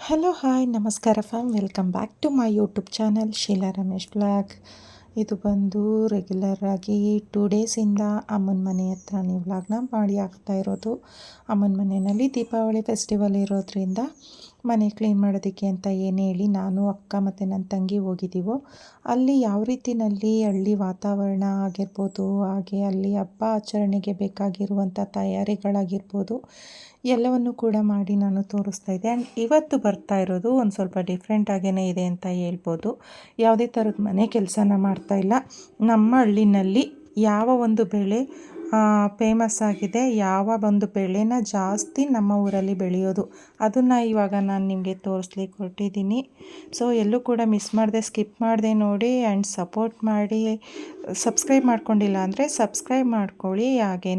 Hello hi ನಮಸ್ಕಾರ fam welcome back to my YouTube channel Sheela Ramesh vlog ಇದು ಬಂದು regular ಆಗಿ two ಡೇಸಿಂದ ಅಮ್ಮನ ಮನೆ ಹತ್ರ ನೀವು ವ್ಲಾಗ್ನ ಮಾಡಿ ಆಗ್ತಾ ಇರೋದು. ಅಮ್ಮನ ಮನೆಯಲ್ಲಿ ದೀಪಾವಳಿ ಫೆಸ್ಟಿವಲ್ ಇರೋದ್ರಿಂದ ಮನೆ ಕ್ಲೀನ್ ಮಾಡೋದಕ್ಕೆ ಅಂತ ಏನು ಹೇಳಿ ನಾನು ಅಕ್ಕ ಮತ್ತು ನನ್ನ ತಂಗಿ ಹೋಗಿದ್ದೀವೋ, ಅಲ್ಲಿ ಯಾವ ರೀತಿಯಲ್ಲಿ ಹಳ್ಳಿ ವಾತಾವರಣ ಆಗಿರ್ಬೋದು, ಹಾಗೆ ಅಲ್ಲಿ ಹಬ್ಬ ಆಚರಣೆಗೆ ಬೇಕಾಗಿರುವಂಥ ತಯಾರಿಗಳಾಗಿರ್ಬೋದು, ಎಲ್ಲವನ್ನು ಕೂಡ ಮಾಡಿ ನಾನು ತೋರಿಸ್ತಾ ಇದ್ದೆ. ಆ್ಯಂಡ್ ಇವತ್ತು ಬರ್ತಾ ಇರೋದು ಒಂದು ಸ್ವಲ್ಪ ಡಿಫ್ರೆಂಟಾಗೇ ಇದೆ ಅಂತ ಹೇಳ್ಬೋದು. ಯಾವುದೇ ಥರದ ಮನೆ ಕೆಲಸನ ಮಾಡ್ತಾ ಇಲ್ಲ. ನಮ್ಮ ಹಳ್ಳಿನಲ್ಲಿ ಯಾವ ಒಂದು ಬೆಳೆ ಫೇಮಸ್ ಆಗಿದೆ. ಯಾವ ಒಂದು ಬೆಳೆನ ಜಾಸ್ತಿ ನಮ್ಮ ಊರಲ್ಲಿ ಬೆಳೆಯೋದು, ಅದನ್ನು ಇವಾಗ ನಾನು ನಿಮಗೆ ತೋರಿಸ್ಲಿಕ್ಕೆ ಹೊರಟಿದ್ದೀನಿ ಸೊ ಎಲ್ಲೂ ಕೂಡ ಮಿಸ್ ಮಾಡದೆ ಸ್ಕಿಪ್ ಮಾಡದೆ ನೋಡಿ ಆ್ಯಂಡ್ ಸಪೋರ್ಟ್ ಮಾಡಿ. ಸಬ್ಸ್ಕ್ರೈಬ್ ಮಾಡ್ಕೊಂಡಿಲ್ಲ ಅಂದರೆ ಸಬ್ಸ್ಕ್ರೈಬ್ ಮಾಡ್ಕೊಳ್ಳಿ. ಹಾಗೇ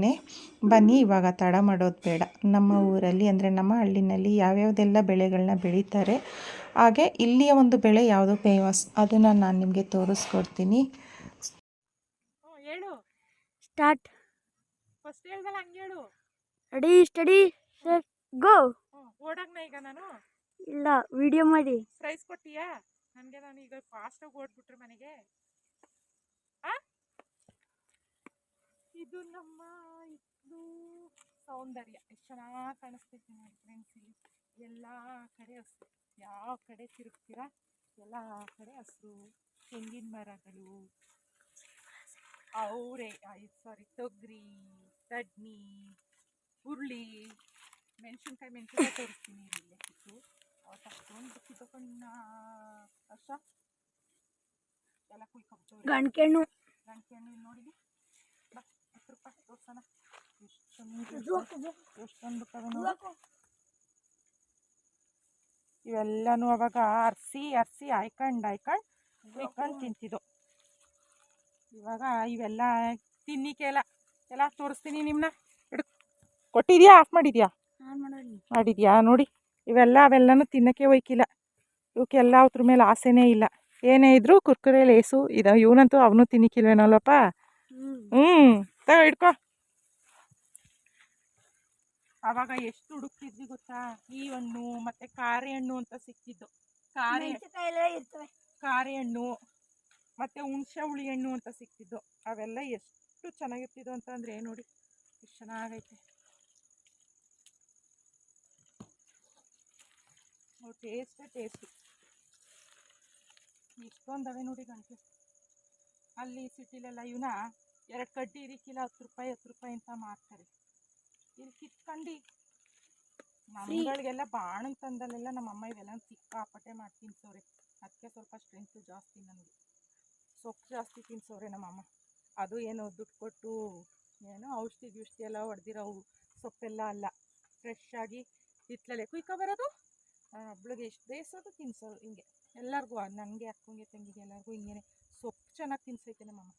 ಬನ್ನಿ, ಇವಾಗ ತಡ ಮಾಡೋದು ಬೇಡ. ನಮ್ಮ ಊರಲ್ಲಿ ಅಂದರೆ ನಮ್ಮ ಹಳ್ಳಿನಲ್ಲಿ ಯಾವ್ಯಾವುದೆಲ್ಲ ಬೆಳೆಗಳನ್ನ ಬೆಳೀತಾರೆ, ಹಾಗೆ ಇಲ್ಲಿಯ ಒಂದು ಬೆಳೆ ಯಾವುದು ಫೇಮಸ್ ಅದನ್ನು ನಾನು ನಿಮಗೆ ತೋರಿಸ್ಕೊಡ್ತೀನಿ. ಸ್ಟಾರ್ಟ್ ಫಸ್ಟ್ ಹೇಳ್ದಲ್ಲ ಹಂಗೆ ಹೇಳು. ರೆಡಿ ಸ್ಟಡಿ ಸೆಟ್ ಗೋ ಓಡಾಗ್ನ ಈಗ ನಾನು. ಇಲ್ಲ ವಿಡಿಯೋ ಮಾಡಿ. ಪ್ರೈಸ್ ಕೊಟ್ಟಿಯಾ? ನನಗೆ ನಾನು ಈಗ ಫಾಸ್ಟಾಗಿ ಓಡ್ಬಿಟ್ರೆ ಮನೆಗೆ. ಆ? ಇದು ನಮ್ಮ ಇದು ಸೌಂದರ್ಯ. ಎಷ್ಟು ಚೆನ್ನಾಗಿ ಕಾಣಿಸ್ತೈತೆ ನೋಡಿ ಫ್ರೆಂಡ್ಸ್ ಇಲ್ಲಿ. ಎಲ್ಲ ಕಡೆ ಹಸ್ರು ಯಾವ ಕಡೆ ತಿರುಗ್ತೀರಾ? ಎಲ್ಲ ಕಡೆ ಅಷ್ಟು ತೆಂಗಿನ ಮರಗಳು. ಅವರೇ ಸಾರಿ ತೊಗರಿ. ತಡ್ನಿ ಹುರುಳಿ ಮೆಣಸಿನ್ಕಾಯಿ ಮೆಣಸಿನ್ಕಾಯಿ ತೋರಿಸ್ತೀನಿ ಇಲ್ಲಿ ಸಿಕ್ಕು ಅವತ್ತು ಅಷ್ಟೊಂದು ಕಣ್ಣ ವರ್ಷ ಎಲ್ಲ ಕುಯ್ಕೊಬಿಟ್ಟು ಗಂಟ್ಕೆಣ್ಣು ಗಂಟೆ ಹಣ್ಣು ಇಲ್ಲಿ ನೋಡಿ ಬಾ ಹತ್ತು ರೂಪಾಯಿ ತೋರ್ಸೋಣ. ಎಷ್ಟೊಂದು ಎಷ್ಟೊಂದು ಇವೆಲ್ಲನೂ ಅವಾಗ ಅರ್ಸಿ ಅರ್ಸಿ ಹಾಯ್ಕೊಂಡು ಹಾಯ್ಕೊಂಡು ಕುಯ್ಕೊಂಡು ತಿಂತಿದ್ದು. ಇವಾಗ ಇವೆಲ್ಲ ತಿನ್ನಿಕ್ಕೆ ಎಲ್ಲ ತೋರಿಸ್ತೀನಿ ನಿಮ್ಮನ್ನ ಹಿಡ್ ಕೊಟ್ಟಿದ್ಯಾ? ಆಫ್ ಮಾಡಿದ್ಯಾ? ಮಾಡಿದ್ಯಾ? ನೋಡಿ ಇವೆಲ್ಲ ಅವೆಲ್ಲನೂ ತಿನ್ನಕ್ಕೆ ಒಯ್ಕಿಲ್ಲ. ಇವಕ್ಕೆಲ್ಲ ಅವ್ರ ಮೇಲೆ ಆಸೆನೇ ಇಲ್ಲ. ಏನೇ ಇದ್ರು ಕುರ್ಕುರೆ ಲೇಸು ಇದು ಇವನಂತೂ ಅವನು ತಿನ್ನಿಕ್ಕಿಲ್ವೇನಲ್ಲಪ್ಪ? ಹ್ಞೂ ತಗೋ ಇಡ್ಕೋ ಅವಾಗ ಎಷ್ಟು ಹುಡುಕ್ತಿದ್ವಿ ಗೊತ್ತಾ? ಈ ಹಣ್ಣು ಮತ್ತೆ ಕಾರೆ ಹಣ್ಣು ಅಂತ ಸಿಕ್ತಿದ್ದು ಕಾರೆ ಕಾರೆ ಹಣ್ಣು ಮತ್ತೆ ಹುಣಸೆ ಹುಳಿ ಹಣ್ಣು ಅಂತ ಸಿಕ್ತಿದ್ದು ಅವೆಲ್ಲ ಎಷ್ಟು ಚೆನ್ನಾಗಿರ್ತಿದ್ವು ಅಂತಂದ್ರೆ ನೋಡಿ, ಎಷ್ಟು ಚೆನ್ನಾಗೈತೆ. ಟೇಸ್ಟೇ ಟೇಸ್ಟಿ ಇಷ್ಟೊಂದವೆ ನೋಡಿ ಗಂಟೆ ಅಲ್ಲಿ ಸಿಟಿಲೆಲ್ಲ ಇವನ್ನ ಎರಡು ಕಡ್ಡಿ ಇರಿಕಿಲ್ಲ ಹತ್ತು ರೂಪಾಯಿ ಹತ್ತು ರೂಪಾಯಿ ಅಂತ ಮಾರ್ತಾರೆ. ಇಲ್ಲಿ ಕಿತ್ಕೊಂಡು. ನಮ್ಗಳಿಗೆಲ್ಲ ಬಾಣನ್ ತಂದಲ್ಲೆಲ್ಲ ನಮ್ಮ ಅಮ್ಮ ಇವೆಲ್ಲ ಸಿಕ್ಕಾಪಟ್ಟೆ ಮಾಡಿ ತಿನ್ಸೋರೆ ಅದಕ್ಕೆ ಸ್ವಲ್ಪ ಸ್ಟ್ರೆಂತು ಜಾಸ್ತಿ ನನಗೆ. ಸೊಪ್ಪು ಜಾಸ್ತಿ ತಿನ್ಸೋರೆ ನಮ್ಮಮ್ಮ ಅದು ಏನು ದುಡ್ಡು ಕೊಟ್ಟು ಏನು ಔಷಧಿ ಗಿಷ್ಟಿ ಎಲ್ಲ ಹೊಡೆದಿರೋ ಸೊಪ್ಪೆಲ್ಲ ಅಲ್ಲ. ಫ್ರೆಶ್ ಆಗಿ ಹಿತ್ಲಲ್ಲೇ ಕುಯ್ಕೊ ಬರೋದು. ಒಬ್ಳಿಗೆ ಎಷ್ಟು ಬೇಯಿಸೋದು ತಿನ್ಸೋದು ಹಿಂಗೆ. ಎಲ್ಲರಿಗೂ ನನಗೆ ಅಕ್ಕಂಗೆ, ತಂಗಿಗೆ ಎಲ್ಲರಿಗೂ ಹಿಂಗೇನೆ ಸೊಪ್ಪು ಚೆನ್ನಾಗಿ ತಿನ್ಸೈತೆ ನಮ್ಮಮ್ಮ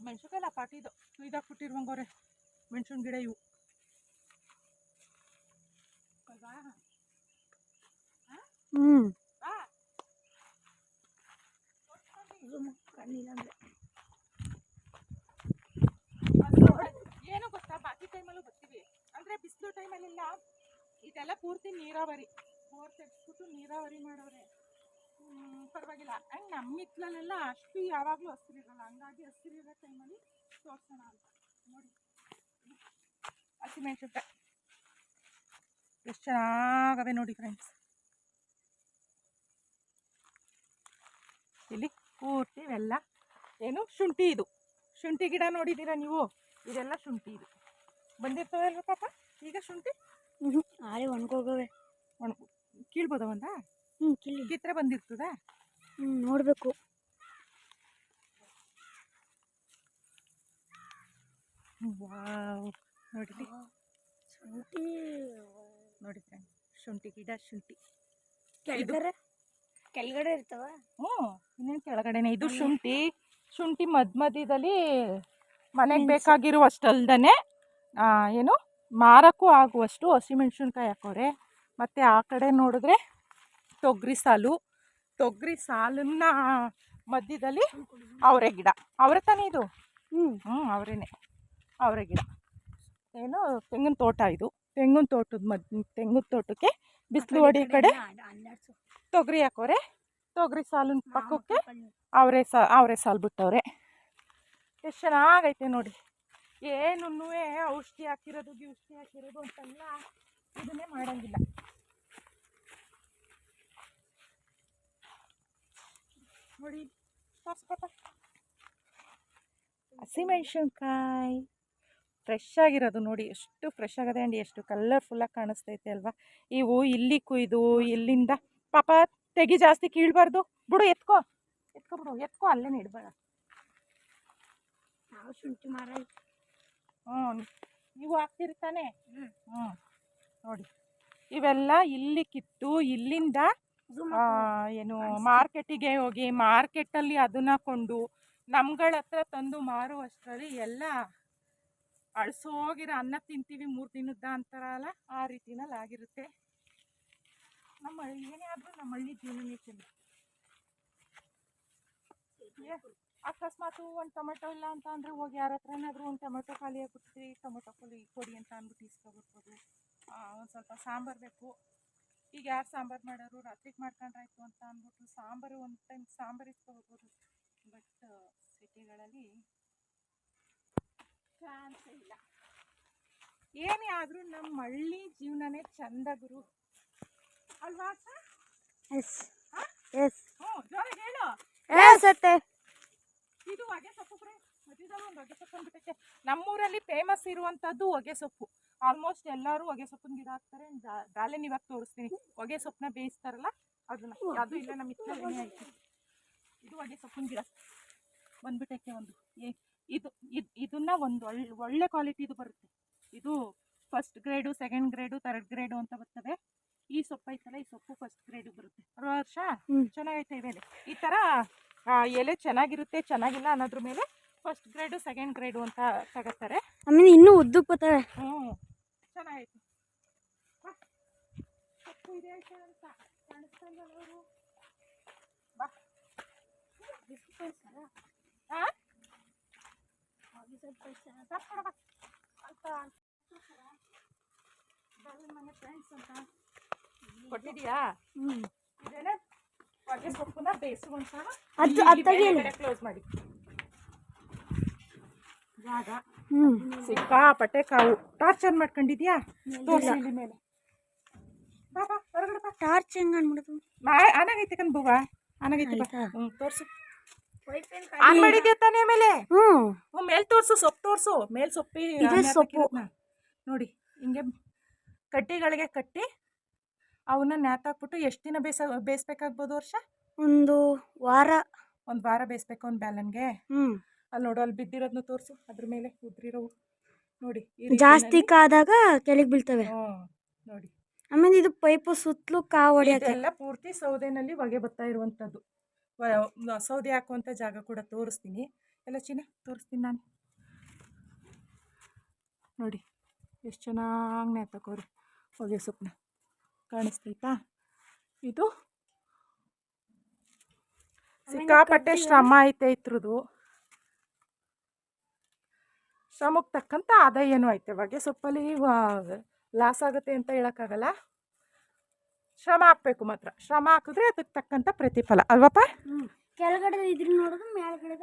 ಮೆಣಸುಕಾಯಿಲ್ಲ ಪಾಟಿದು ಕುಯ್ದಾಕ್ಬಿಟ್ಟಿರುವಂಗವ್ರೆ ಮೆಣಸಿನ ಗಿಡ ಇವು. ಅಲ್ವಾ? ಹ್ಞೂ ಬಾ. ಏನು ಗೊತ್ತಾ, ಬಾಕಿ ಟೈಮಲ್ಲೂ ಬರ್ತೀವಿ. ಅಂದ್ರೆ ಬಿಸಿಲು ಟೈಮಲ್ಲೆಲ್ಲ ಇದೆಲ್ಲ ಪೂರ್ತಿ ನೀರಾವರಿ. ಬೋರ್ ತೆಗೆಸ್ಬಿಟ್ಟು ನೀರಾವರಿ ಮಾಡೋರೆ. ಪರವಾಗಿಲ್ಲ. ಹಂಗೆ ನಮ್ಮ ಹಿತ್ಲಲ್ಲೆಲ್ಲ ಅಷ್ಟು ಯಾವಾಗಲೂ ಹಸಿರಿರಲ್ಲ ಹಂಗಾಗಿ ಹಸಿರಿರೋ ಟೈಮಲ್ಲಿ ತೋರ್ಸೋಣ ಅಂತ. ನೋಡಿ. ಹಸಿಮೆಣ್ಸಿನ್ಕಾಯಿ ಎಷ್ಟು ಚೆನ್ನಾಗವೆ ನೋಡಿ ಫ್ರೆಂಡ್ಸ್ ಇಲ್ಲಿ ಪೂರ್ತಿ ಇವೆಲ್ಲ ಏನು ಶುಂಠಿ ಇದು. ಶುಂಠಿ ಗಿಡ ನೋಡಿದ್ದೀರಾ ನೀವು? ಇದೆಲ್ಲ ಶುಂಠಿ ಇದು. ಬಂದಿರ್ತವಲ್ಲ ಪಾಪ? ಈಗ ಶುಂಠಿ? ಹ್ಞೂ ಆಳೆ ಒಣ್ಗೋಗವೆ. ಒಣ ಕೀಳ್ಬೋದ ಒಂದ? ಹ್ಞೂ ಕಿಲ್ಲಿ ಚಿತ್ರ ಬಂದಿರ್ತದ? ಹ್ಞೂ ನೋಡಬೇಕು. ವಾವ್. ನೋಡಿರಿ ಶುಂಠಿ. ನೋಡಿದ್ರೆ? ಶುಂಠಿ ಗಿಡ ಶುಂಠಿ. ಕೆಳಗಡೆ ಕೆಳಗಡೆ ಇರ್ತವ? ಹ್ಞೂ ಇನ್ನೇನು ಕೆಳಗಡೆನೆ? ಇದು ಶುಂಠಿ. ಶುಂಠಿ ಮದ್ ಮಧ್ಯದಲ್ಲಿ ಮನೆಗೆ ಬೇಕಾಗಿರುವಷ್ಟಲ್ದೇ ಏನು ಮಾರಕ್ಕೂ ಆಗುವಷ್ಟು ಹಸಿಮೆಣ್ಸಿನ್ಕಾಯಿ ಹಾಕೋರೆ. ಮತ್ತು ಆ ಕಡೆ ನೋಡಿದ್ರೆ ತೊಗರಿ ಸಾಲು. ತೊಗರಿ ಸಾಲನ್ನ ಮಧ್ಯದಲ್ಲಿ ಅವರೆ ಗಿಡ. ಅವರೆ ತಾನೇ ಇದು? ಹ್ಞೂ ಹ್ಞೂ ಅವರೇನೆ. ಅವರೆ ಗಿಡ. ಏನು ತೆಂಗಿನ ತೋಟ ಇದು. ತೆಂಗಿನ ತೋಟದ ಮದ್ ತೆಂಗಿನ ತೋಟಕ್ಕೆ ಬಿಸಿಲು ಹೊಡಿ ಕಡೆ ತೊಗರಿ ಹಾಕೋರೆ. ತೊಗರಿ ಸಾಲಿನ ಪಕ್ಕಕ್ಕೆ ಅವರೇ ಸಾ ಅವರೇ ಸಾಲು ಬಿಟ್ಟವ್ರೆ. ಎಷ್ಟು ಚೆನ್ನಾಗೈತೆ ನೋಡಿ. ಏನೂ ಔಷಧಿ ಹಾಕಿರೋದು ಔಷಧಿ ಹಾಕಿರೋದು ಅಂತೆಲ್ಲ ಇದನ್ನೇ ಮಾಡಂಗಿಲ್ಲ. ನೋಡಿ. ಹಸಿಮೆಣ್ಸಿನ್ಕಾಯಿ ಫ್ರೆಶ್ ಆಗಿರೋದು ನೋಡಿ ಎಷ್ಟು ಫ್ರೆಶ್ ಆಗದೆ ಅಂಡ್ ಎಷ್ಟು ಕಲರ್ಫುಲ್ಲಾಗಿ ಕಾಣಿಸ್ತೈತೆ ಅಲ್ವಾ. ಇವು ಇಲ್ಲಿ ಕುಯ್ದು ಇಲ್ಲಿಂದ ಪಾಪ ತೆಗಿ ಜಾಸ್ತಿ ಕೀಳ್ಬಾರ್ದು. ಬಿಡು ಎತ್ಕೋ. ಎತ್ಕೋ ಬಿಡು ಎತ್ಕೋ ಅಲ್ಲೇ ಇಡಬೇಡ ನಾವು ಶುಂಠಿ ಮರ ಹ್ಞೂ ನೀವು ಹಾಕ್ತೀರಿ ತಾನೇ. ಹ್ಞೂ ನೋಡಿ. ಇವೆಲ್ಲ ಇಲ್ಲಿ ಕಿತ್ತು ಇಲ್ಲಿಂದ ಏನು ಮಾರ್ಕೆಟಿಗೆ ಹೋಗಿ ಮಾರ್ಕೆಟಲ್ಲಿ ಅದನ್ನ ಕೊಂಡು ನಮ್ಗಳ ಹತ್ರ ತಂದು ಮಾರುವಷ್ಟರಲ್ಲಿ ಎಲ್ಲ ಅಳಿಸೋಗಿರೋ ಅನ್ನ ತಿಂತೀವಿ ಮೂರು ದಿನದ ಅಂತಾರಲ್ಲ ಆ ರೀತಿನಲ್ಲಿ ಆಗಿರುತ್ತೆ ನಮ್ಮ ಏನೇ ಆದರೂ ನಮ್ಮ ಹಳ್ಳಿ ಜೀವನನೇ ಚೆಂದ ಅಕಸ್ಮಾತು ಒಂದು ಟೊಮೆಟೊ ಇಲ್ಲ ಅಂತ ಅಂದರೆ ಹೋಗಿ ಯಾರ ಹತ್ರನಾದರೂ ಒಂದು ಟೊಮೆಟೊ ಖಾಲಿ ಆಗ್ಬಿಡ್ತೀವಿ ಟೊಮೆಟೊ ಕೊಡಿ ಕೊಡಿ ಅಂತ ಅಂದ್ಬಿಟ್ಟು ಇಸ್ಕೊಬಿಡ್ಬೋದು ಒಂದು ಸ್ವಲ್ಪ ಸಾಂಬಾರು ಬೇಕು. ಈಗ ಯಾರು ಸಾಂಬಾರು ಮಾಡೋರು ರಾತ್ರಿಗೆ ಮಾಡ್ಕೊಂಡ್ರಾಯ್ತು ಅಂತ ಅಂದ್ಬಿಟ್ಟು ಸಾಂಬಾರು ಒಂದು ಟೈಮ್ ಸಾಂಬಾರು ಇಸ್ಕೊಬೋದು ಬಟ್ ಸಿಟಿಗಳಲ್ಲಿ ಚಾನ್ಸೇ ಇಲ್ಲ. ಏನೇ ಆದರೂ ನಮ್ಮ ಹಳ್ಳಿ ಜೀವನನೇ ಚಂದ ಗುರು. ಅಲ್ವಾ? ಎಸ್ ಹಾ? ಎಸ್ ಎಸ್ ಅತ್ತೆ. ಇದು ಹೊಗೆ ಸೊಪ್ಪು ಫ್ರೆಂಡ್ಸ್ ಮಧ್ಯದಲ್ಲಿ ಒಂದು ಹೊಗೆ ಸೊಪ್ಪು ಅಂದ್ಬಿಟ್ಟೈತೆ. ನಮ್ಮೂರಲ್ಲಿ ಫೇಮಸ್ ಇರುವಂಥದ್ದು ಹೊಗೆ ಸೊಪ್ಪು. ಆಲ್ಮೋಸ್ಟ್ ಎಲ್ಲರೂ ಹೊಗೆ ಸೊಪ್ಪಿನ ಗಿಡ ಹಾಕ್ತಾರೆ. ಬ್ಯಾಲೆನ್ ಇವಾಗ ತೋರಿಸ್ತೀನಿ. ಹೊಗೆ ಸೊಪ್ಪನ್ನ ಬೇಯಿಸ್ತಾರಲ್ಲ ಅದನ್ನ. ಅದು ಇಲ್ಲ ನಮ್ಮ ಇತ್ತಲೇ ಐತೆ ಇದು ಹೊಗೆ ಸೊಪ್ಪಿನ ಗಿಡ. ಬಂದ್ಬಿಟ್ಟೈತೆ ಒಂದು. ಏ- ಇದು ಇದು ಇದನ್ನ ಒಂದು ಒಳ್ಳೆ ಒಳ್ಳೆ ಕ್ವಾಲಿಟಿದು ಬರುತ್ತೆ. ಇದು first grade second grade third grade ಅಂತ ಬರ್ತವೆ ಈ ಸೊಪ್ಪು ಐತಲ್ಲ ಈ ಸೊಪ್ಪು ಫಸ್ಟ್ ಗ್ರೇಡು ಬರುತ್ತೆ. ವರ್ಷ. ಚೆನ್ನಾಗೈತೆ ಇವೆಲೆ ಈ ಥರ ಎಲೆ ಚೆನ್ನಾಗಿರುತ್ತೆ ಚೆನ್ನಾಗಿಲ್ಲ ಅನ್ನೋದ್ರ ಮೇಲೆ ಫಸ್ಟ್ ಗ್ರೇಡು ಸೆಕೆಂಡ್ ಗ್ರೇಡು ಅಂತ ತಗೋತಾರೆ ಆಮೇಲೆ ಇನ್ನೂ ಉದ್ದಕ್ಕೆ ಬರ್ತವೆ. ಹ್ಞೂ ಚೆನ್ನಾಗೈತೆ. ಸೊಪ್ಪು ಇದೆ ಅಂತ ಕಾಣಿಸ್ತಾ ಅವರು? ಬಾ ಹಾಂ ಅಂತ ಮನೆ ಫ್ರೆಂಡ್ಸ್ ಅಂತ. ಕೊಟ್ಟಿದ್ಯಾ ಹ್ಞೂ ಇದೇನೆ? ಹೊಗೆ ಸೊಪ್ಪನ್ನ ಬೇಯಿಸುವಂತ ಅದು- ಅದು ತೆಗೀಲಿ. ಕ್ಲೋಸ್ ಮಾಡಿ. ಜಾಗ. ಹ್ಞೂ ಸಿಕ್ಕಾಪಟ್ಟೆ ಕಾವು. ಟಾರ್ಚರ್ ಮಾಡ್ಕೊಂಡಿದ್ಯಾ ತೋರಿಸಿ. ಇಲ್ಲಿ. ಮೇಲೆ. ಬಾ ಬಾ ಹೊರಗಡೆ ಬಾ. ಟಾರ್ಚ್ ಹೆಂಗೆ ಅನ್ಬಿಡೋದು ಅನಾಗೈತೆ ಕಣ್ ಬುವ. ಅನಾಗೈತೆ ಬಾ. ಹ್ಞೂ ತೋರಿಸು. ಆನ್ ಮಾಡಿದ್ಯಾ ತಾನೇ ಮೇಲೆ? ಹ್ಞೂ ಹ್ಞೂ ಮೇಲ್ ತೋರ್ಸು ಸೊಪ್ಪು ತೋರಿಸು. ಮೇಲ್ ಸೊಪ್ಪಿ ಸೊಪ್ಪು. ನೋಡಿ ಹಿಂಗೆ ಕಟ್ಟಿಗಳಿಗೆ ಕಟ್ಟಿ ಅವನ್ನ ನೇತಾಕ್ಬಿಟ್ಟು ಎಷ್ಟು ದಿನ ಬೇಸ ಬೇಯಿಸ್ಬೇಕಾಗ್ಬೋದು ವರ್ಷ? ಒಂದು ವಾರ. ಒಂದು ವಾರ ಬೇಯಿಸ್ಬೇಕು ಒಂದು ಬ್ಯಾಲನ್ಗೆ? ಹ್ಞೂ ಅಲ್ಲಿ ನೋಡು ಅಲ್ಲಿ ಬಿದ್ದಿರೋದನ್ನ ತೋರಿಸು ಅದ್ರ ಮೇಲೆ ಉದ್ರಿರೋವು ನೋಡಿ ಈ ಜಾಸ್ತಿ ಕಾದಾಗ ಕೆಳಗೆ ಬೀಳ್ತವೆ. ಹ್ಮ್, ನೋಡಿ. ಆಮೇಲೆ ಇದು ಪೈಪು ಸುತ್ತಲೂ ಕಾ ಹೊಡಿಯಕ್ಕೆ. ಇದೆಲ್ಲ ಪೂರ್ತಿ ಸೌದೆನಲ್ಲಿ ಹೊಗೆ ಬರ್ತಾ ಇರುವಂಥದ್ದು. ವ- ಸೌದೆ ಹಾಕುವಂಥ ಜಾಗ ಕೂಡ ತೋರಿಸ್ತೀನಿ. ಎಲ್ಲ ಚಿನ್ನ ತೋರಿಸ್ತೀನಿ ನಾನು. ನೋಡಿ ಎಷ್ಟು ಚೆನ್ನಾಗಿ ನೇತಕೋರಿ ಹೊಗೆ ಸೊಪ್ಪನ್ನ ಕಾಣಿಸ್ತೈತಾ? ಇದು ಸಿಕ್ಕಾಪಟ್ಟೆ ಶ್ರಮ ಐತೆ ಇತ್ರದು ಶ್ರಮಕ್ಕೆ ತಕ್ಕಂಥ ಏನು ಐತೆ. ಬಗ್ಗೆ ಸೊಪ್ಪಲ್ಲಿ ಲಾಸ್ ಆಗುತ್ತೆ ಅಂತ ಹೇಳೋಕ್ಕಾಗಲ್ಲ. ಶ್ರಮ ಹಾಕ್ಬೇಕು ಮಾತ್ರ. ಶ್ರಮ ಹಾಕಿದ್ರೆ ಅದಕ್ಕೆ ತಕ್ಕಂಥ ಪ್ರತಿಫಲ. ಅಲ್ವಪ್ಪ? ಕೆಳಗಡೆ ಇದ್ರ ನೋಡೋದು ಮೇಲ್ಗಡೆ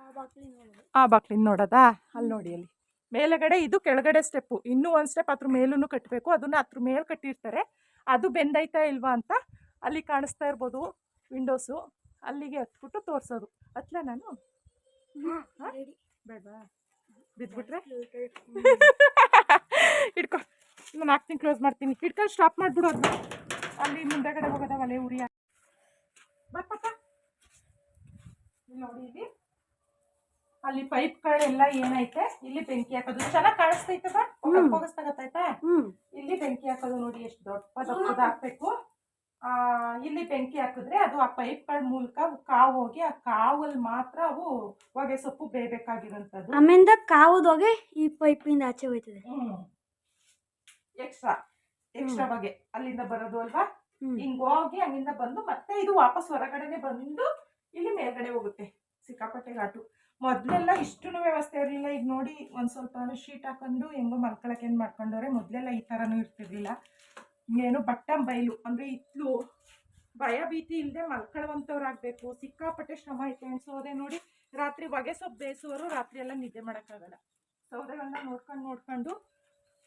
ಆ ಬಾಕ್ಲಿ ನೋಡೋದು. ಆ ಬಾಕ್ಲಿಂದ ನೋಡೋದಾ? ಅಲ್ಲಿ ನೋಡಿ ಅಲ್ಲಿ ಮೇಲುಗಡೆ ಇದು ಕೆಳಗಡೆ ಸ್ಟೆಪ್ಪು. ಇನ್ನೂ ಒಂದು ಸ್ಟೆಪ್ ಅದ್ರ ಮೇಲೂ ಕಟ್ಟಬೇಕು ಅದನ್ನ ಅದ್ರ ಮೇಲೆ ಕಟ್ಟಿರ್ತಾರೆ. ಅದು ಬೆಂದೈತಾ ಇಲ್ವಾ ಅಂತ ಅಲ್ಲಿ ಕಾಣಿಸ್ತಾ ಇರ್ಬೋದು ವಿಂಡೋಸು ಅಲ್ಲಿಗೆ ಹತ್ಬಿಟ್ಟು ತೋರಿಸೋದು. ಹತ್ಲ ನಾನು? ಬೇಡವಾ ಬಿದ್ಬಿಟ್ರೆ? ಹಿಡ್ಕೊ. ನಾನು ಹಾಕ್ತೀನಿ ಕ್ಲೋಸ್ ಮಾಡ್ತೀನಿ. ಹಿಡ್ಕೊಂಡು ಸ್ಟಾಪ್ ಮಾಡಿಬಿಡು ಅದನ್ನ ಅಲ್ಲಿ ಮುಂದೆಗಡೆ ಹೋಗೋದ ಒಲೆ ಉರಿಯ ಬಾ ಪಾಪ ನೋಡಿ ಇಲ್ಲಿ. ಅಲ್ಲಿ ಪೈಪ್ಗಳೆಲ್ಲ ಏನೈತೆ? ಇಲ್ಲಿ ಬೆಂಕಿ ಹಾಕೋದು. ಚೆನ್ನಾಗಿ ಕಾಣಿಸ್ತೈತೆ. ಹೋಗಿಸ್ತಾಗತ್ತೈತಾ ಇಲ್ಲಿ ಬೆಂಕಿ ಹಾಕೋದು ನೋಡಿ ಎಷ್ಟು ದೊಡ್ಡ ದೊಡ್ಡದು ಹಾಕ್ಬೇಕು. ಆ ಇಲ್ಲಿ ಬೆಂಕಿ ಹಾಕಿದ್ರೆ ಅದು ಆ ಪೈಪ್ಗಳ ಮೂಲಕ ಕಾವು ಹೋಗಿ ಆ ಕಾವಲ್ಲಿ ಮಾತ್ರ ಅವು ಹೊಗೆ ಸೊಪ್ಪು ಬೇಯಬೇಕಾಗಿರೋಂಥದ್ದು ಕಾವದ ಹೋಗಿ ಈ ಪೈಪಿಂದ ಆಚೆ ಹೋಯ್ತದೆ. ಎಕ್ಸ್ಟ್ರಾ ಎಕ್ಸ್ಟ್ರಾ ಬಗೆ ಅಲ್ಲಿಂದ ಬರೋದು ಅಲ್ವಾ? ಹಿಂಗೋಗಿ ಹಿಂಗ್ ಹೋಗಿ ಅಲ್ಲಿಂದ ಬಂದು ಮತ್ತೆ ಇದು ವಾಪಸ್ ಹೊರಗಡೆನೆ ಬಂದು ಇಲ್ಲಿ ಮೇಲ್ಗಡೆ ಹೋಗುತ್ತೆ. ಸಿಕ್ಕಾಪಟ್ಟೆ ಘಾಟು. ಮೊದಲೆಲ್ಲ ಇಷ್ಟೂ ವ್ಯವಸ್ಥೆ ಇರಲಿಲ್ಲ. ಈಗ ನೋಡಿ ಒಂದು ಸ್ವಲ್ಪ ಶೀಟ್ ಹಾಕೊಂಡು ಹೆಂಗೋ ಮಲ್ಕೊಳಕ್ಕೆ ಏನು ಮಾಡ್ಕೊಂಡವ್ರೆ, ಮೊದಲೆಲ್ಲ ಈ ಥರನೂ ಇರ್ತಿರ್ಲಿಲ್ಲ. ಏನು ಬಟ್ಟಂ ಬಯಲು ಅಂದರೆ ಇತ್ಲು ಭಯ ಭೀತಿ ಇಲ್ಲದೆ ಮಲ್ಕೊಳ್ಳುವಂಥವ್ರಾಗಬೇಕು ಸಿಕ್ಕಾಪಟ್ಟೆ ಶ್ರಮ ಐತೆ ಅನ್ಸೋದೆ ನೋಡಿ, ರಾತ್ರಿ ಹೊಗೆ ಸೊಪ್ಪು ಬೇಯಿಸೋರು ರಾತ್ರಿ ಎಲ್ಲ ನಿದ್ದೆ ಮಾಡೋಕ್ಕಾಗಲ್ಲ. ಸೌದೆಗಳನ್ನ ನೋಡ್ಕೊಂಡು ನೋಡ್ಕೊಂಡು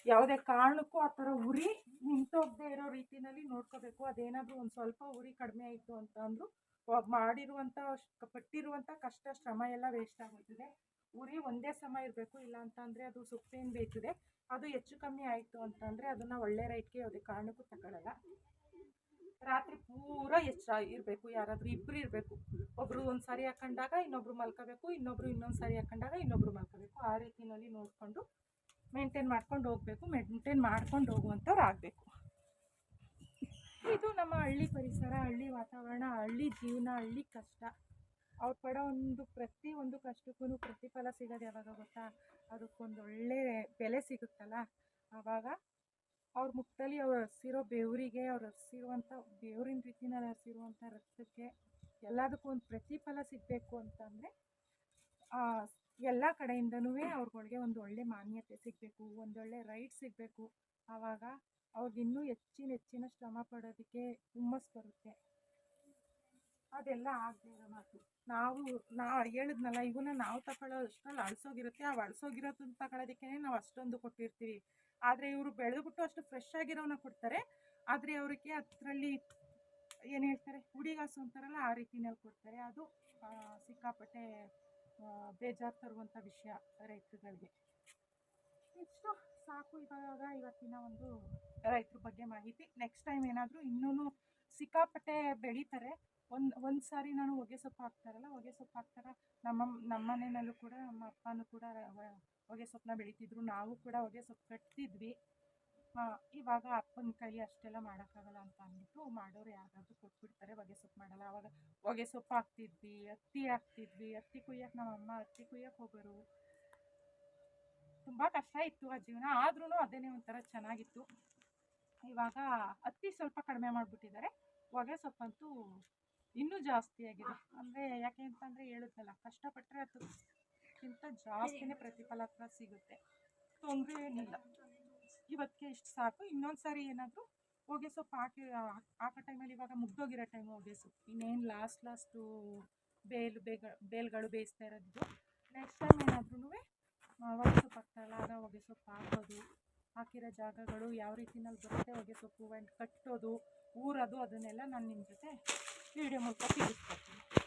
ಯಾವುದೇ ಕಾರಣಕ್ಕೂ ಆ ಥರ ಉರಿ ನಿಂತೋಗದೆ ಇರೋ ರೀತಿನಲ್ಲಿ ನೋಡ್ಕೋಬೇಕು. ಅದೇನಾದರೂ ಒಂದು ಸ್ವಲ್ಪ ಉರಿ ಕಡಿಮೆ ಆಯಿತು ಅಂತ ಅಂದರೂ ಮಾಡಿರುವಂಥ ಪಟ್ಟಿರುವಂಥ ಕಷ್ಟ, ಶ್ರಮ ಎಲ್ಲ ವೇಸ್ಟ್ ಆಗೋಯ್ತದೆ. ಉರಿ ಒಂದೇ ಸಮ ಇರಬೇಕು, ಇಲ್ಲ ಅಂತಂದರೆ ಅದು ಸುಪ್ಪೇನು ಬೇಯ್ತದೆ ಅದು ಹೆಚ್ಚು ಕಮ್ಮಿ ಆಯಿತು ಅಂತಂದರೆ ಅದನ್ನು ಒಳ್ಳೆ ರೈಟ್ಗೆ ಯಾವುದೇ ಕಾರಣಕ್ಕೂ ತಗೊಳ್ಳಲ್ಲ ರಾತ್ರಿ ಪೂರ ಎಚ್ಚರ ಇರಬೇಕು, ಯಾರಾದರೂ ಇಬ್ಬರು ಇರಬೇಕು. ಒಬ್ಬರು ಒಂದು ಸಾರಿ ಹಾಕೊಂಡಾಗ ಇನ್ನೊಬ್ರು ಮಲ್ಕೋಬೇಕು, ಇನ್ನೊಬ್ರು ಇನ್ನೊಂದು ಸಾರಿ ಹಾಕೊಂಡಾಗ ಇನ್ನೊಬ್ರು ಮಲ್ಕೋಬೇಕು. ಆ ರೀತಿಯಲ್ಲಿ ನೋಡಿಕೊಂಡು ಮೇಂಟೈನ್ ಮಾಡ್ಕೊಂಡು ಹೋಗಬೇಕು ಮೇಂಟೈನ್ ಮಾಡ್ಕೊಂಡು ಹೋಗುವಂಥವ್ರು ಆಗಬೇಕು. ಇದು ನಮ್ಮ ಹಳ್ಳಿ ಪರಿಸರ, ಹಳ್ಳಿ ವಾತಾವರಣ, ಹಳ್ಳಿ ಜೀವನ, ಹಳ್ಳಿ ಕಷ್ಟ. ಅವ್ರು ಪಡೋ ಒಂದು ಪ್ರತಿ ಒಂದು ಕಷ್ಟಕ್ಕೂ ಪ್ರತಿಫಲ ಸಿಗೋದು ಯಾವಾಗ ಗೊತ್ತಾ? ಅದಕ್ಕೊಂದು ಒಳ್ಳೆ ಬೆಲೆ ಸಿಗುತ್ತಲ್ಲ? ಆವಾಗ ಅವ್ರ ಮುಖದಲ್ಲಿ ಅವ್ರು ಹಸಿರೋ ಬೆವರಿಗೆ, ಅವ್ರು ಹರಿಸಿರುವಂಥ ಬೆವರಿನ ರೀತಿನಲ್ಲಿ ಹಸಿರುವಂಥ ರಕ್ತಕ್ಕೆ ಎಲ್ಲದಕ್ಕೂ ಒಂದು ಪ್ರತಿಫಲ ಸಿಗಬೇಕು ಅಂತಂದರೆ ಎಲ್ಲ ಕಡೆಯಿಂದನೂ ಅವ್ರುಗಳಿಗೆ ಒಂದು ಒಳ್ಳೆ ಮಾನ್ಯತೆ ಸಿಗಬೇಕು ಒಂದೊಳ್ಳೆ ರೈಟ್ ಸಿಗಬೇಕು. ಆವಾಗ ಅವ್ರಿಗೆ ಇನ್ನೂ ಹೆಚ್ಚಿನ ಹೆಚ್ಚಿನ ಶ್ರಮ ಪಡೋದಕ್ಕೆ ಹುಮ್ಮಸ್ ಬರುತ್ತೆ. ಅದೆಲ್ಲ ಆಗದೆ ಇರೋ ಮಾತು. ನಾವು ನಾ ಹೇಳಿದ್ನಲ್ಲ ಇವನ್ನ ನಾವು ತಗೊಳ್ಳೋ ಅಷ್ಟರಲ್ಲಿ ಅಳ್ಸೋಗಿರುತ್ತೆ ಆ ಅಳ್ಸೋಗಿರೋದನ್ನ ತಗೊಳ್ಳೋದಕ್ಕೆ ನಾವು ಅಷ್ಟೊಂದು ಕೊಟ್ಟಿರ್ತೀವಿ. ಆದರೆ ಇವರು ಬೆಳೆದ್ಬಿಟ್ಟು ಅಷ್ಟು ಫ್ರೆಶ್ ಆಗಿರೋನ ಕೊಡ್ತಾರೆ. ಆದರೆ ಅವರಿಗೆ ಅದರಲ್ಲಿ ಏನು ಹೇಳ್ತಾರೆ, ಹುಡಿಗಾಸು ಅಂತಾರಲ್ಲ, ಆ ರೀತಿನಲ್ಲಿ ಕೊಡ್ತಾರೆ. ಅದು ಸಿಕ್ಕಾಪಟ್ಟೆ ಬೇಜಾರು ತರುವಂಥ ವಿಷಯ ರೈತರುಗಳಿಗೆ. ಇಷ್ಟು. ಸಾಕು ಇವಾಗ ಇವತ್ತಿನ ಒಂದು ರೈತರ ಬಗ್ಗೆ ಮಾಹಿತಿ. ನೆಕ್ಸ್ಟ್ ಟೈಮ್ ಏನಾದರೂ ಇನ್ನೂ ಸಿಕ್ಕಾಪಟ್ಟೆ ಬೆಳೀತಾರೆ. ಒಂದು ಒಂದು ಸಾರಿ ನಾನು ಹೊಗೆ ಸೊಪ್ಪು ಹಾಕ್ತಾರಲ್ಲ, ಹೊಗೆ ಸೊಪ್ಪು ಹಾಕ್ತಾರ ನಮ್ಮ ನಮ್ಮ ಮನೆಯಲ್ಲೂ ಕೂಡ, ನಮ್ಮ ಅಪ್ಪನೂ ಕೂಡ ಹೊಗೆ ಸೊಪ್ಪನ್ನ ಬೆಳೀತಿದ್ರು. ನಾವು ಕೂಡ ಹೊಗೆ ಸೊಪ್ಪು ಕಟ್ತಿದ್ವಿ. ಇವಾಗ ಅಪ್ಪನ ಕೈ ಅಷ್ಟೆಲ್ಲ ಮಾಡೋಕ್ಕಾಗಲ್ಲ ಅಂತ ಅಂದ್ಬಿಟ್ಟು ಮಾಡೋರು ಯಾರಾದರೂ ಕೊಟ್ಬಿಡ್ತಾರೆ ಹೊಗೆ ಸೊಪ್ಪು ಮಾಡಲ್ಲ. ಆವಾಗ ಹೊಗೆ ಸೊಪ್ಪು ಹಾಕ್ತಿದ್ವಿ ಹತ್ತಿ ಹಾಕ್ತಿದ್ವಿ ಹತ್ತಿ ಕುಯ್ಯಕ್ಕೆ ನಮ್ಮ ಅಮ್ಮ ಹತ್ತಿ ಕುಯ್ಯಕ್ಕೆ ಹೋಗೋರು. ತುಂಬ ಕಷ್ಟ ಇತ್ತು ಆ ಜೀವನ. ಆದ್ರೂ ಅದೇನೇ ಒಂಥರ ಚೆನ್ನಾಗಿತ್ತು. ಇವಾಗ ಹತ್ತಿ ಸ್ವಲ್ಪ ಕಡಿಮೆ ಮಾಡಿಬಿಟ್ಟಿದ್ದಾರೆ. ಹೊಗೆ ಸೊಪ್ಪಂತೂ ಇನ್ನೂ ಜಾಸ್ತಿ ಆಗಿದೆ. ಅಂದರೆ ಯಾಕೆ ಅಂತಂದರೆ ಹೇಳಿದ್ನಲ್ಲ ಕಷ್ಟಪಟ್ಟರೆ ಅದಕ್ಕಿಂತ ಜಾಸ್ತಿನೇ ಪ್ರತಿಫಲ ಹತ್ರ ಸಿಗುತ್ತೆ. ತೊಂದರೆ ಏನಿಲ್ಲ. ಇವತ್ತಿಗೆ ಇಷ್ಟು ಸಾಕು. ಇನ್ನೊಂದು ಸಾರಿ ಏನಾದರೂ ಹೊಗೆ ಸೊಪ್ಪು ಹಾಕಿ, ಹಾಕೋ ಟೈಮಲ್ಲಿ ಇವಾಗ ಮುಗ್ದೋಗಿರೋ ಟೈಮು ಹೊಗೆ ಸೊಪ್ಪು. ಇನ್ನೇನು ಲಾಸ್ಟ್ ಲಾಸ್ಟು ಬೇಲ್, ಬೇಗ, ಬೇಲ್ಗಳು ಬೇಯಿಸ್ತಾ ಇರೋದು ನೆಕ್ಸ್ಟ್ ಟೈಮ್ ಏನಾದ್ರೂ ಹೊಗೆ ಸೊಪ್ಪು ಹಾಕ್ತಾರಲ್ಲ ಆಗ ಹೊಗೆ ಸೊಪ್ಪು ಹಾಕೋದು. ಹಾಕಿರೋ ಜಾಗಗಳು ಯಾವ ರೀತಿನಲ್ಲಿ ಬರುತ್ತೆ, ಹೊಗೆ ಸೊಪ್ಪು ಕಟ್ಟೋದು, ಊರೋದು, ಅದನ್ನೆಲ್ಲ ನಾನು ನಿಮ್ಮ ಜೊತೆ ವಿಡಿಯೋ ಮೂಲಕ ತಿಳಿಸ್ಕೊಡ್ತೀನಿ.